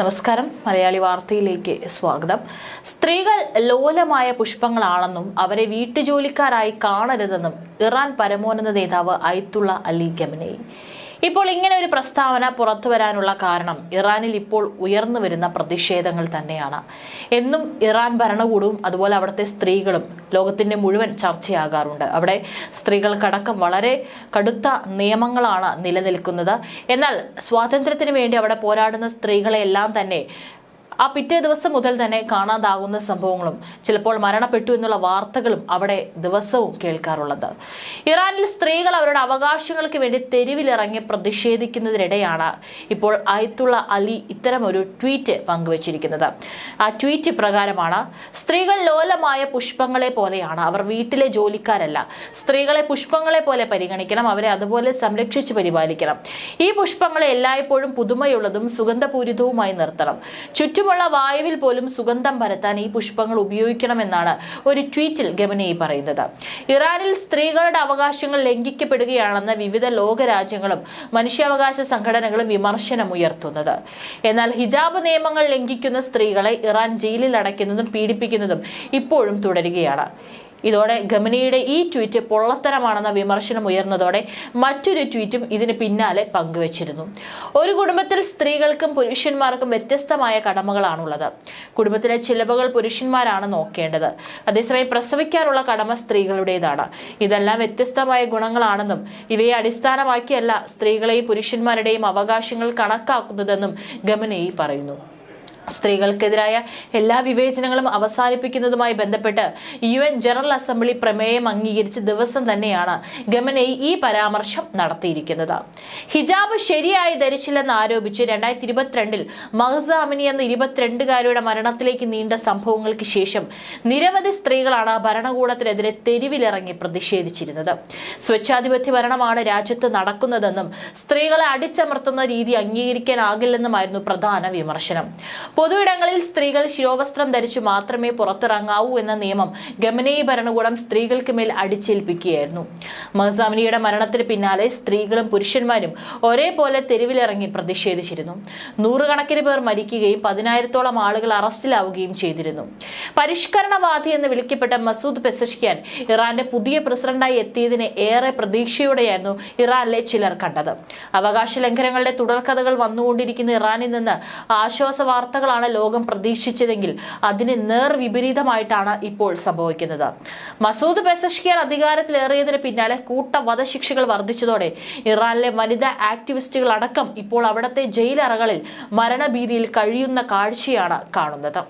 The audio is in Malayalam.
നമസ്കാരം. മലയാളി വാർത്തയിലേക്ക് സ്വാഗതം. സ്ത്രീകൾ ലോലമായ പുഷ്പങ്ങളാണെന്നും അവരെ വീട്ടുജോലിക്കാരായി കാണരുതെന്നും ഇറാൻ പരമോന്നത നേതാവ് അയത്തുള്ള അലി ഖമനേയി. ഇപ്പോൾ ഇങ്ങനെ ഒരു പ്രസ്താവന പുറത്തു വരാനുള്ള കാരണം ഇറാനിൽ ഇപ്പോൾ ഉയർന്നു വരുന്ന പ്രതിഷേധങ്ങൾ തന്നെയാണ്. എന്നും ഇറാൻ ഭരണകൂടവും അതുപോലെ അവിടുത്തെ സ്ത്രീകളും ലോകത്തിന്റെ മുഴുവൻ ചർച്ചയാകാറുണ്ട്. അവിടെ സ്ത്രീകൾക്കടക്കം വളരെ കടുത്ത നിയമങ്ങളാണ് നിലനിൽക്കുന്നത്. എന്നാൽ സ്വാതന്ത്ര്യത്തിന് വേണ്ടി അവിടെ പോരാടുന്ന സ്ത്രീകളെ എല്ലാം തന്നെ ആ പിറ്റേ ദിവസം മുതൽ തന്നെ കാണാതാകുന്ന സംഭവങ്ങളും ചിലപ്പോൾ മരണപ്പെട്ടു എന്നുള്ള വാർത്തകളും അവിടെ ദിവസവും കേൾക്കാറുള്ളത്. ഇറാനിൽ സ്ത്രീകൾ അവരുടെ അവകാശങ്ങൾക്ക് വേണ്ടി തെരുവിലിറങ്ങി പ്രതിഷേധിക്കുന്നതിനിടെയാണ് ഇപ്പോൾ അയത്തുള്ള അലി ഇത്തരമൊരു ട്വീറ്റ് പങ്കുവച്ചിരിക്കുന്നത്. ആ ട്വീറ്റ് പ്രകാരമാണ് സ്ത്രീകൾ ലോലമായ പുഷ്പങ്ങളെ പോലെയാണ് അവർ വീട്ടിലെ ജോലിക്കാരല്ല. സ്ത്രീകളെ പുഷ്പങ്ങളെ പോലെ പരിഗണിക്കണം അവരെ അതുപോലെ സംരക്ഷിച്ച് പരിപാലിക്കണം. ഈ പുഷ്പങ്ങളെ എല്ലായ്പ്പോഴും പുതുമയുള്ളതും സുഗന്ധപൂരിതവുമായി നിർത്തണം. ചുറ്റുമുള്ള വായുവിൽ പോലും സുഗന്ധം പരത്താൻ ഈ പുഷ്പങ്ങൾ ഉപയോഗിക്കണമെന്നാണ് ഒരു ട്വീറ്റിൽ ഗമനയി പറയുന്നത്. ഇറാനിൽ സ്ത്രീകളുടെ അവകാശങ്ങൾ ലംഘിക്കപ്പെടുകയാണെന്ന് വിവിധ ലോകരാജ്യങ്ങളും മനുഷ്യാവകാശ സംഘടനകളും വിമർശനമുയർത്തുന്നത് എന്നാൽ ഹിജാബ് നിയമങ്ങൾ ലംഘിക്കുന്ന സ്ത്രീകളെ ഇറാൻ ജയിലിൽ അടയ്ക്കുന്നതും പീഡിപ്പിക്കുന്നതും ഇപ്പോഴും തുടരുകയാണ്. ഇതോടെ ഗമനിയുടെ ഈ ട്വീറ്റ് പൊള്ളത്തരമാണെന്ന വിമർശനം ഉയർന്നതോടെ മറ്റൊരു ട്വീറ്റും ഇതിന് പിന്നാലെ പങ്കുവച്ചിരുന്നു. ഒരു കുടുംബത്തിൽ സ്ത്രീകൾക്കും പുരുഷന്മാർക്കും വ്യത്യസ്തമായ കടമകളാണുള്ളത്. കുടുംബത്തിലെ ചിലവുകൾ പുരുഷന്മാരാണ് നോക്കേണ്ടത്. അതേസമയം പ്രസവിക്കാനുള്ള കടമ സ്ത്രീകളുടേതാണ്. ഇതെല്ലാം വ്യത്യസ്തമായ ഗുണങ്ങളാണെന്നും ഇവയെ അടിസ്ഥാനമാക്കിയല്ല സ്ത്രീകളെയും പുരുഷന്മാരുടെയും അവകാശങ്ങൾ കണക്കാക്കുന്നതെന്നും ഗമനയിൽ പറയുന്നു. സ്ത്രീകൾക്കെതിരായ എല്ലാ വിവേചനങ്ങളും അവസാനിപ്പിക്കുന്നതുമായി ബന്ധപ്പെട്ട് യു എൻ ജനറൽ അസംബ്ലി പ്രമേയം അംഗീകരിച്ച ദിവസം തന്നെയാണ് ഗമനൈ ഈ പരാമർശം നടത്തിയിരിക്കുന്നത്. ഹിജാബ് ശരിയായി ധരിച്ചില്ലെന്ന് ആരോപിച്ച് രണ്ടായിരത്തി ഇരുപത്തിരണ്ടിൽ മഹസാമിനി എന്ന ഇരുപത്തിരണ്ടുകാരുടെ മരണത്തിലേക്ക് നീണ്ട സംഭവങ്ങൾക്ക് ശേഷം നിരവധി സ്ത്രീകളാണ് ഭരണകൂടത്തിനെതിരെ തെരുവിലിറങ്ങി പ്രതിഷേധിച്ചിരുന്നത്. സ്വച്ഛാധിപത്യ ഭരണമാണ് രാജ്യത്ത് നടക്കുന്നതെന്നും സ്ത്രീകളെ അടിച്ചമർത്തുന്ന രീതി അംഗീകരിക്കാനാകില്ലെന്നുമായിരുന്നു പ്രധാന വിമർശനം. പൊതുയിടങ്ങളിൽ സ്ത്രീകൾ ശിരോവസ്ത്രം ധരിച്ചു മാത്രമേ പുറത്തിറങ്ങാവൂ എന്ന നിയമം ഗമനീയ ഭരണകൂടം സ്ത്രീകൾക്ക് മേൽ അടിച്ചേൽപ്പിക്കുകയായിരുന്നു. മഹസാമിനിയുടെ മരണത്തിന് പിന്നാലെ സ്ത്രീകളും പുരുഷന്മാരും ഒരേപോലെ തെരുവിലിറങ്ങി പ്രതിഷേധിച്ചിരുന്നു. നൂറുകണക്കിന് പേർ മരിക്കുകയും പതിനായിരത്തോളം ആളുകൾ അറസ്റ്റിലാവുകയും ചെയ്തിരുന്നു. പരിഷ്കരണവാദി എന്ന് വിളിക്കപ്പെട്ട മസൂദ് പെസഷ്കിയാൻ ഇറാന്റെ പുതിയ പ്രസിഡന്റായി എത്തിയതിനെ ഏറെ പ്രതീക്ഷയോടെയായിരുന്നു ഇറാനിലെ ചിലർ കണ്ടത്. അവകാശ ലംഘനങ്ങളുടെ തുടർക്കഥകൾ വന്നുകൊണ്ടിരിക്കുന്ന ഇറാനിൽ നിന്ന് ആശ്വാസ വാർത്തകളാണ് ലോകം പ്രതീക്ഷിച്ചതെങ്കിൽ അതിന് നേർ വിപരീതമായിട്ടാണ് ഇപ്പോൾ സംഭവിക്കുന്നത്. മസൂദ് പെസഷ്കിയാൻ അധികാരത്തിലേറിയതിന് പിന്നാലെ കൂട്ട വധശിക്ഷകൾ വർദ്ധിച്ചതോടെ ഇറാനിലെ വനിതാ ആക്ടിവിസ്റ്റുകൾ അടക്കം ഇപ്പോൾ അവിടത്തെ ജയിലറകളിൽ മരണഭീതിയിൽ കഴിയുന്ന കാഴ്ചയാണ് കാണുന്നത്.